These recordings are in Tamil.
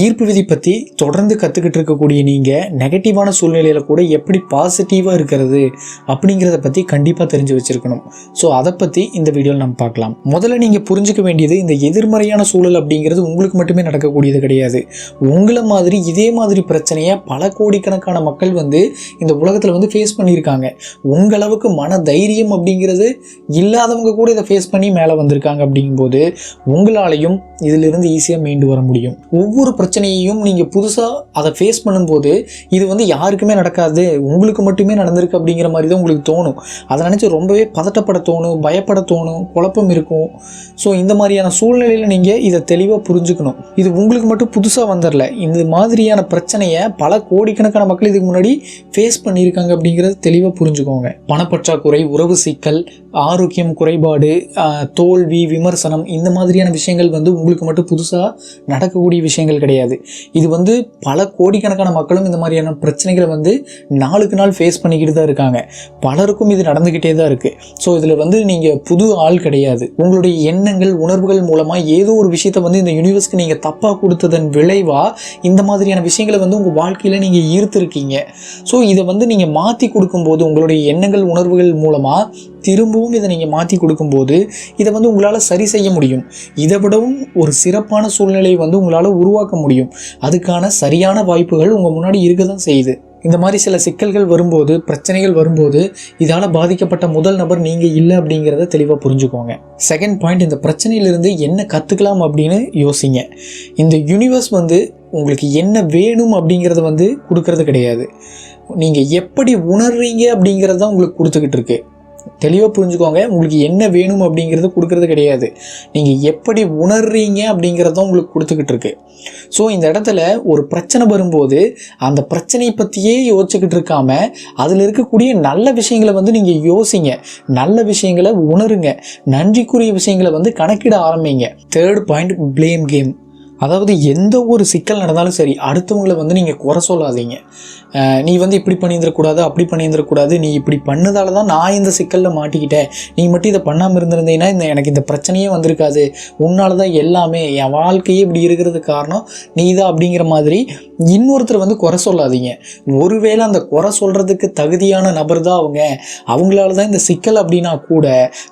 ஈர்ப்பு விதி பற்றி தொடர்ந்து கற்றுக்கிட்டு இருக்கக்கூடிய நீங்கள் நெகட்டிவான சூழ்நிலையில் கூட எப்படி பாசிட்டிவாக இருக்கிறது அப்படிங்கிறத பற்றி கண்டிப்பாக தெரிஞ்சு வச்சுருக்கணும். ஸோ அதை பற்றி இந்த வீடியோவில் நம்ம பார்க்கலாம். முதல்ல நீங்கள் புரிஞ்சுக்க வேண்டியது இந்த எதிர்மறையான சூழல் அப்படிங்கிறது உங்களுக்கு மட்டுமே நடக்கக்கூடியது கிடையாது. உங்களை மாதிரி இதே மாதிரி பிரச்சனையை பல கோடிக்கணக்கான மக்கள் வந்து இந்த உலகத்தில் வந்து ஃபேஸ் பண்ணியிருக்காங்க. உங்களவுக்கு மன தைரியம் அப்படிங்கிறது இல்லாதவங்க கூட இதை ஃபேஸ் பண்ணி மேலே வந்திருக்காங்க அப்படிங்கும்போது உங்களாலையும் இதிலிருந்து ஈஸியாக மீண்டு வர முடியும். ஒவ்வொரு பிரச்சனையையும் நீங்கள் புதுசாக அதை ஃபேஸ் பண்ணும்போது இது வந்து யாருக்குமே நடக்காது உங்களுக்கு மட்டுமே நடந்திருக்கு அப்படிங்கிற மாதிரி தான் உங்களுக்கு தோணும். அதை நினச்சி ரொம்பவே பதட்டப்பட தோணும் பயப்பட தோணும் குழப்பம் இருக்கும். ஸோ இந்த மாதிரியான சூழ்நிலையில் நீங்கள் இதை தெளிவாக புரிஞ்சுக்கணும். இது உங்களுக்கு மட்டும் புதுசாக வந்துடல இந்த மாதிரியான பிரச்சனையை பல கோடிக்கணக்கான மக்கள் இதுக்கு முன்னாடி ஃபேஸ் பண்ணியிருக்காங்க அப்படிங்கிறத தெளிவாக புரிஞ்சுக்கோங்க. பணப்பற்றாக்குறை உறவு சிக்கல் ஆரோக்கியம் குறைபாடு தோல்வி விமர்சனம் இந்த மாதிரியான விஷயங்கள் வந்து உங்களுக்கு மட்டும் புதுசாக நடக்கக்கூடிய விஷயங்கள் கிடையாது. கிடையாது. இது வந்து பல கோடிக்கணக்கான மக்களும் இந்த மாதிரியான பிரச்சனைகளை வந்து நாளுக்கு நாள் ஃபேஸ் பண்ணிக்கிட்டு தான் இருக்காங்க. பலருக்கும் இது நடந்துக்கிட்டே தான் இருக்குது ஸோ இதில் வந்து நீங்கள் புது ஆள் கிடையாது. உங்களுடைய எண்ணங்கள் உணர்வுகள் மூலமாக ஏதோ ஒரு விஷயத்தை வந்து இந்த யூனிவர்ஸ்க்கு நீங்கள் தப்பாக கொடுத்ததன் விளைவாக இந்த மாதிரியான விஷயங்களை வந்து உங்கள் வாழ்க்கையில் நீங்கள் ஈர்த்திருக்கீங்க. ஸோ இதை வந்து நீங்கள் மாற்றி கொடுக்கும்போது உங்களுடைய எண்ணங்கள் உணர்வுகள் மூலமாக திரும்பவும் இதை நீங்கள் மாற்றி கொடுக்கும்போது இதை வந்து உங்களால் சரி செய்ய முடியும். இதை விடவும் ஒரு சிறப்பான சூழ்நிலையை வந்து உங்களால் உருவாக்க முடியும். அதுக்கான சரியான வாய்ப்புகள் உங்கள் முன்னாடி இருக்க தான் செய்யுது. இந்த மாதிரி சில சிக்கல்கள் வரும்போது பிரச்சனைகள் வரும்போது இதால் பாதிக்கப்பட்ட முதல் நபர் நீங்கள் இல்லை அப்படிங்கிறத தெளிவாக புரிஞ்சுக்கோங்க. செகண்ட் பாயிண்ட் இந்த பிரச்சனையிலிருந்து என்ன கற்றுக்கலாம் அப்படின்னு யோசிங்க. இந்த யூனிவர்ஸ் வந்து உங்களுக்கு என்ன வேணும் அப்படிங்கிறத வந்து கொடுக்கறது கிடையாது. நீங்கள் எப்படி உணர்றீங்க அப்படிங்கிறது தான் உங்களுக்கு கொடுத்துக்கிட்டு இருக்குது தெளிவாக புரிஞ்சுக்கோங்க. உங்களுக்கு என்ன வேணும் அப்படிங்கிறது கொடுக்கறது கிடையாது. நீங்கள் எப்படி உணர்றீங்க அப்படிங்கிறது தான் உங்களுக்கு கொடுத்துக்கிட்டு இருக்கு. ஸோ இந்த இடத்துல ஒரு பிரச்சனை வரும்போது அந்த பிரச்சனையை பற்றியே யோசிச்சுக்கிட்டு இருக்காம அதில் இருக்கக்கூடிய நல்ல விஷயங்களை வந்து நீங்கள் யோசிங்க. நல்ல விஷயங்களை உணருங்க. நன்றிக்குரிய விஷயங்களை வந்து கணக்கிட ஆரம்பிங்க. தேர்ட் பாயிண்ட் ப்ளேம் கேம் அதாவது எந்த ஒரு சிக்கல் நடந்தாலும் சரி அடுத்தவங்களை வந்து நீங்கள் குறை சொல்லாதீங்க. நீ வந்து இப்படி பண்ணியிருந்துடக்கூடாது அப்படி பண்ணியிருந்துடக்கூடாது நீ இப்படி பண்ணதால தான் நான் இந்த சிக்கலில் மாட்டிக்கிட்டேன். நீ மட்டும் இதை பண்ணாமல் இருந்திருந்தீங்கன்னா இந்த எனக்கு இந்த பிரச்சனையே வந்திருக்காது. உன்னால தான் எல்லாமே என் வாழ்க்கையே இப்படி இருக்கிறதுக்கு காரணம் நீ தான் அப்படிங்கிற மாதிரி இன்னொருத்தர் வந்து குறை சொல்லாதீங்க. ஒருவேளை அந்த குறை சொல்கிறதுக்கு தகுதியான நபர் தான் அவங்க. அவங்களால தான் இந்த சிக்கல் அப்படின்னா கூட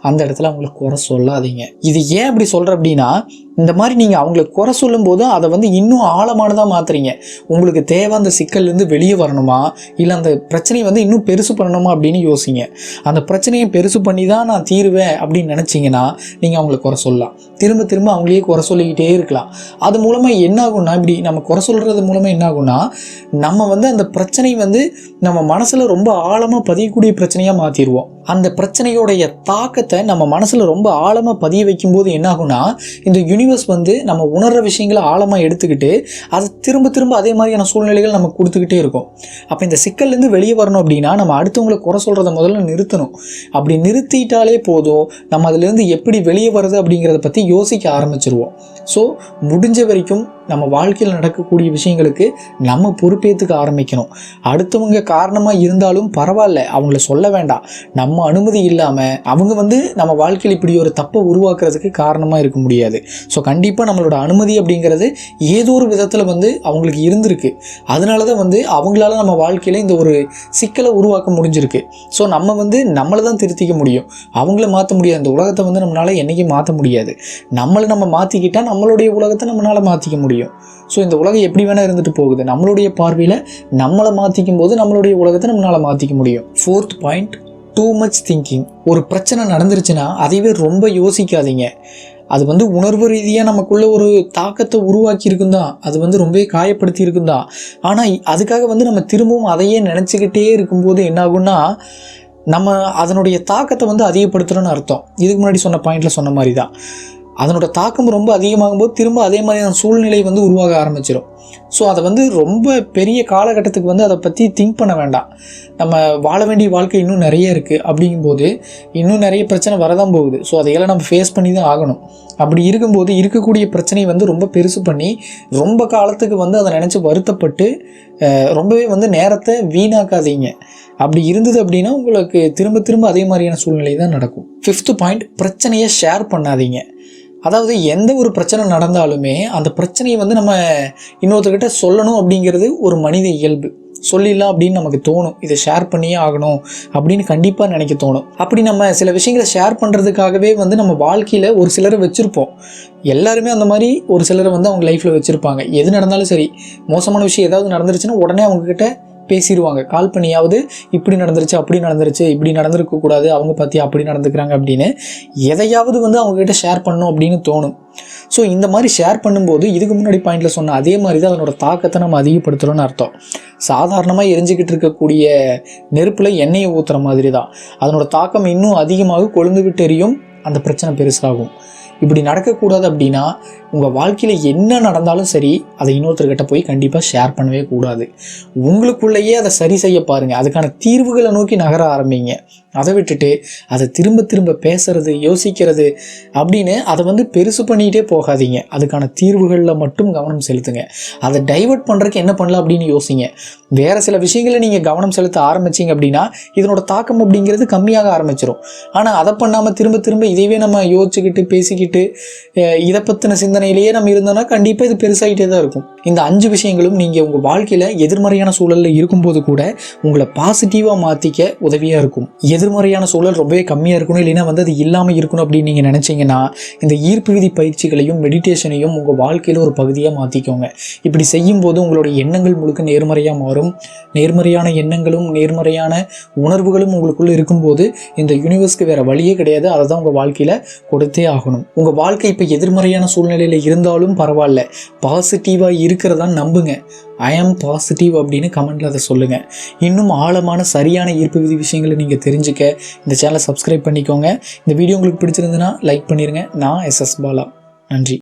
அந்த இடத்துல அவங்களுக்கு குறை சொல்லாதீங்க. இது ஏன் அப்படி சொல்கிற அப்படின்னா இந்த மாதிரி நீங்கள் அவங்கள குறை சொல்லும்போது அதை வந்து இன்னும் ஆழமானதாக மாற்றுறீங்க உங்களுக்கு தேவை அந்த சிக்கல்லேருந்து வெளியே வரணுமா? இல்லை அந்த பிரச்சனையை வந்து இன்னும் பெருசு பண்ணணுமா அப்படின்னு யோசிங்க. அந்த பிரச்சனையை பெருசு பண்ணி தான் நான் தீருவேன் அப்படின்னு நினச்சிங்கன்னா நீங்கள் அவங்கள குறை சொல்லலாம். திரும்ப திரும்ப அவங்களையே குறை சொல்லிக்கிட்டே இருக்கலாம். அது மூலமாக என்ன ஆகும்னா இப்படி நம்ம குறை சொல்கிறது மூலமாக என்ன ஆகும்னா நம்ம வந்து அந்த பிரச்சனை வந்து நம்ம மனசில் ரொம்ப ஆழமாக பதியக்கூடிய பிரச்சனையாக மாற்றிடுவோம் அந்த பிரச்சனையோடைய தாக்கத்தை நம்ம மனசில் ரொம்ப ஆழமாக பதிய வைக்கும்போது என்ன ஆகும்னா இந்த யூனிவர்ஸ் வந்து நம்ம உணர்கிற விஷயங்களை ஆழமாக எடுத்துக்கிட்டு அதை திரும்ப திரும்ப அதே மாதிரியான சூழ்நிலைகள் நம்ம கொடுத்துக்கிட்டே இருக்கும். அப்போ இந்த சிக்கல்லேருந்து வெளியே வரணும் அப்படின்னா நம்ம அடுத்தவங்களை குறை சொல்கிறத முதல்ல நிறுத்தணும். அப்படி நிறுத்திட்டாலே போதும் நம்ம அதுலேருந்து எப்படி வெளியே வருது அப்படிங்கிறத பற்றி யோசிக்க ஆரம்பிச்சிருவோம். ஸோ முடிஞ்ச வரைக்கும் நம்ம வாழ்க்கையில் நடக்கக்கூடிய விஷயங்களுக்கு நம்ம பொறுப்பேற்றுக்க ஆரம்பிக்கணும். அடுத்தவங்க காரணமாக இருந்தாலும் பரவாயில்ல அவங்கள சொல்ல வேண்டாம். நம்ம அனுமதி இல்லாமல் அவங்க வந்து நம்ம வாழ்க்கையில் இப்படி ஒரு தப்பை உருவாக்குறதுக்கு காரணமாக இருக்க முடியாது. ஸோ கண்டிப்பாக நம்மளோட அனுமதி அப்படிங்கிறது ஏதோ ஒரு விதத்தில் வந்து அவங்களுக்கு இருந்திருக்கு. அதனால தான் வந்து அவங்களால நம்ம வாழ்க்கையில் இந்த ஒரு சிக்கலை உருவாக்க முடிஞ்சிருக்கு. ஸோ நம்ம வந்து நம்மளை தான் திருத்திக்க முடியும். அவங்கள மாற்ற முடியாது. அந்த உலகத்தை வந்து நம்மளால் என்றைக்கும் மாற்ற முடியாது. நம்மளை நம்ம மாற்றிக்கிட்டால் நம்மளுடைய உலகத்தை நம்மளால் மாற்றிக்க முடியும். ஸோ இந்த உலகம் எப்படி வேணால் இருந்துட்டு போகுது. நம்மளுடைய பார்வையில் நம்மளை மாற்றிக்கும் போது நம்மளுடைய உலகத்தை நம்மளால் மாற்றிக்க முடியும். Fourth point too much thinking ஒரு பிரச்சனை நடந்துருச்சுன்னா அதைவே ரொம்ப யோசிக்காதீங்க. அது வந்து உணர்வு ரீதியாக நமக்குள்ளே ஒரு தாக்கத்தை உருவாக்கி இருக்குந்தான் அது வந்து ரொம்பவே காயப்படுத்தி இருக்குந்தான் ஆனால் அதுக்காக வந்து நம்ம திரும்பவும் அதையே நினச்சிக்கிட்டே இருக்கும்போது என்னாகும்னா நம்ம அதனுடைய தாக்கத்தை வந்து அதிகப்படுத்துகிறோன்னு அர்த்தம். இதுக்கு முன்னாடி சொன்ன பாயிண்டில் சொன்ன மாதிரி தான் அதனோட தாக்கம் ரொம்ப அதிகமாகும் போது திரும்ப அதே மாதிரியான சூழ்நிலை வந்து உருவாக ஆரம்பிச்சிடும் ஸோ அதை வந்து ரொம்ப பெரிய காலகட்டத்துக்கு வந்து அதை பற்றி திங்க் பண்ண வேண்டாம். நம்ம வாழ வேண்டிய வாழ்க்கை இன்னும் நிறைய இருக்குது அப்படிங்கும்போது இன்னும் நிறைய பிரச்சனை வரதான் போகுது. ஸோ அதையெல்லாம் நம்ம ஃபேஸ் பண்ணி தான் ஆகணும். அப்படி இருக்கும்போது இருக்கக்கூடிய பிரச்சனையை வந்து ரொம்ப பெருசு பண்ணி ரொம்ப காலத்துக்கு வந்து அதை நினச்சி வருத்தப்பட்டு ரொம்பவே வந்து நேரத்தை வீணாக்காதீங்க. அப்படி இருந்தது அப்படின்னா உங்களுக்கு திரும்ப திரும்ப அதே மாதிரியான சூழ்நிலை தான் நடக்கும். ஃபிஃப்த்து பாயிண்ட் பிரச்சனையை ஷேர் பண்ணாதீங்க. அதாவது எந்த ஒரு பிரச்சனை நடந்தாலுமே அந்த பிரச்சனையை வந்து நம்ம இன்னொருத்தர்கிட்ட சொல்லணும் அப்படிங்கிறது ஒரு மனித இயல்பு. சொல்லிடலாம் அப்படின்னு நமக்கு தோணும். இதை ஷேர் பண்ணியே ஆகணும் அப்படின்னு கண்டிப்பாக நினைக்க தோணும். அப்படி நம்ம சில விஷயங்களை ஷேர் பண்ணுறதுக்காகவே வந்து நம்ம வாழ்க்கையில் ஒரு சிலரை வச்சுருப்போம். எல்லாருமே அந்த மாதிரி ஒரு சிலரை வந்து அவங்க லைஃப்பில் வச்சுருப்பாங்க. எது நடந்தாலும் சரி மோசமான விஷயம் ஏதாவது நடந்துருச்சுன்னா உடனே அவங்கக்கிட்ட பேசிடுவாங்க கால் பண்ணியாவது இப்படி நடந்துருச்சு அப்படி நடந்துருச்சு இப்படி நடந்திருக்க கூடாது அவங்க பற்றி அப்படி நடந்துக்கிறாங்க அப்படின்னு எதையாவது வந்து அவங்கக்கிட்ட ஷேர் பண்ணும் அப்படின்னு தோணும். ஸோ இந்த மாதிரி ஷேர் பண்ணும்போது இதுக்கு முன்னாடி பாயிண்டில் சொன்ன அதே மாதிரி தான் அதனோட தாக்கத்தை நம்ம அதிகப்படுத்துகிறோம்னு அர்த்தம். சாதாரணமாக எரிஞ்சிக்கிட்டு இருக்கக்கூடிய நெருப்பில் எண்ணெயை ஊற்றுற மாதிரி தான். அதனோட தாக்கம் இன்னும் அதிகமாக கொழுந்து விட்டு எரியும். அந்த பிரச்சனை பெருசாகும். இப்படி நடக்கக்கூடாது அப்படின்னா உங்கள் வாழ்க்கையில் என்ன நடந்தாலும் சரி அதை இன்னொருத்தர்கிட்ட போய் கண்டிப்பாக ஷேர் பண்ணவே கூடாது. உங்களுக்குள்ளேயே அதை சரி செய்ய பாருங்கள் அதுக்கான தீர்வுகளை நோக்கி நகர ஆரம்பிங்க. அதை விட்டுட்டு அதை திரும்ப திரும்ப பேசுறது யோசிக்கிறது அப்படின்னு அதை வந்து பெருசு பண்ணிகிட்டே போகாதீங்க. அதுக்கான தீர்வுகளில் மட்டும் கவனம் செலுத்துங்க. அதை டைவர்ட் பண்ணுறதுக்கு என்ன பண்ணலாம் அப்படின்னு யோசிங்க. வேறு சில விஷயங்களில் நீங்கள் கவனம் செலுத்த ஆரம்பிச்சிங்க அப்படின்னா இதனோட தாக்கம் அப்படிங்கிறது கம்மியாக ஆரம்பிச்சிடும் ஆனால் அதை பண்ணாமல் திரும்ப திரும்ப இதையவே நம்ம யோசிச்சுக்கிட்டு பேசிக்கிட்டு இதை பற்றின சிந்தனையிலேயே நம்ம இருந்தோம்னா கண்டிப்பாக இது பெருசாகிட்டே தான் இருக்கும். இந்த அஞ்சு விஷயங்களும் நீங்கள் உங்கள் வாழ்க்கையில் எதிர்மறையான சூழலில் இருக்கும்போது கூட உங்களை பாசிட்டிவாக மாற்றிக்க உதவியாக இருக்கும். எதிர்மறையான சூழல் ரொம்பவே கம்மியாக இருக்கணும் இல்லைன்னா வந்து அது இல்லாமல் இருக்கணும் அப்படின்னு நீங்கள் நினச்சிங்கன்னா இந்த ஈர்ப்பு விதி பயிற்சிகளையும் மெடிடேஷனையும் உங்கள் வாழ்க்கையில் ஒரு பகுதியாக மாற்றிக்கோங்க இப்படி செய்யும்போது உங்களுடைய எண்ணங்கள் முழுக்க நேர்மறையாக மாறும். நேர்மறையான எண்ணங்களும் நேர்மறையான உணர்வுகளும் உங்களுக்குள்ளே இருக்கும்போது இந்த யூனிவர்ஸ்க்கு வேறு வழியே கிடையாது. அதை தான் உங்கள் வாழ்க்கையில் கொடுத்தே ஆகணும். உங்கள் வாழ்க்கை இப்போ எதிர்மறையான சூழ்நிலையில் இருந்தாலும் பரவாயில்ல. பாசிட்டிவாக இருக்கிறதா நம்புங்க. ஐ ஆம் பாசிட்டிவ் அப்படின்னு கமெண்ட்டில் அதை சொல்லுங்கள் இன்னும் ஆழமான சரியான ஈர்ப்பு விதி விஷயங்களை நீங்கள் தெரிஞ்சு தெரிஞ்சுக்க இந்த சேனலை சப்ஸ்கிரைப் பண்ணிக்கோங்க. இந்த வீடியோ உங்களுக்கு பிடிச்சிருந்துன்னா லைக் பண்ணிடுங்க நான் எஸ் எஸ் பாலா. நன்றி.